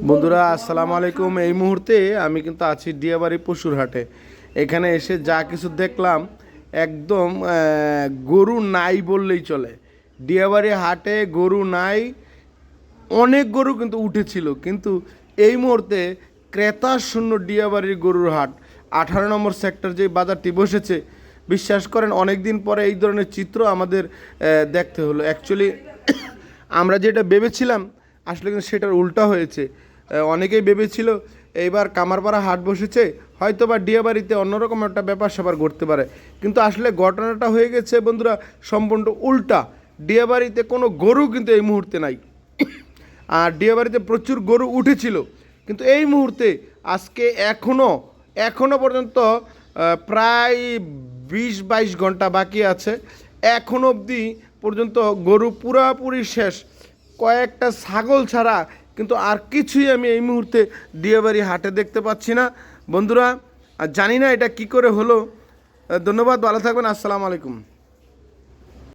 বন্ধুরা, আসসালামু আলাইকুম। এই মুহূর্তে আমি কিন্তু আছি ডিয়াবাড়ি পশুর হাটে। এখানে এসে যা কিছু দেখলাম, একদম গরু নাই বললেই চলে। ডিয়াবাড়ি হাটে গরু নাই, অনেক গরু কিন্তু উঠেছিল। কিন্তু এই মুহূর্তে ক্রেতা শূন্য ডিয়াবাড়ির গরুর হাট। আঠারো নম্বর সেক্টর যে বাজারটি বসেছে, বিশ্বাস করেন অনেক দিন পরে এই ধরনের চিত্র আমাদের দেখতে হলো। অ্যাকচুয়ালি আমরা যেটা ভেবেছিলাম আসলে কিন্তু সেটার উল্টা হয়েছে। অনেকেই ভেবেছিল, এইবার কামারপাড়া হাট বসেছে হয়তো বা ডিয়াবাড়িতে অন্যরকম একটা ব্যাপার স্যাপার ঘটতে পারে। কিন্তু আসলে ঘটনাটা হয়ে গেছে বন্ধুরা, সম্পূর্ণ উল্টা। ডিয়াবাড়িতে কোনো গরু কিন্তু এই মুহূর্তে নাই। আর ডিয়াবাড়িতে প্রচুর গরু উঠেছিল। কিন্তু এই মুহূর্তে আজকে এখনও এখনও পর্যন্ত প্রায় বিশ বাইশ ঘণ্টা বাকি আছে। এখন অবধি পর্যন্ত গরু পুরাপুরি শেষ। কয়েকটা ছাগল ছাড়া কিন্তু আর কিছুই আমি এই মুহূর্তে ডিয়াবাড়ি হাটে দেখতে পাচ্ছি না। বন্ধুরা, আর জানি না এটা কি করে হলো। ধন্যবাদ, ভালো থাকবেন, আসসালামু আলাইকুম।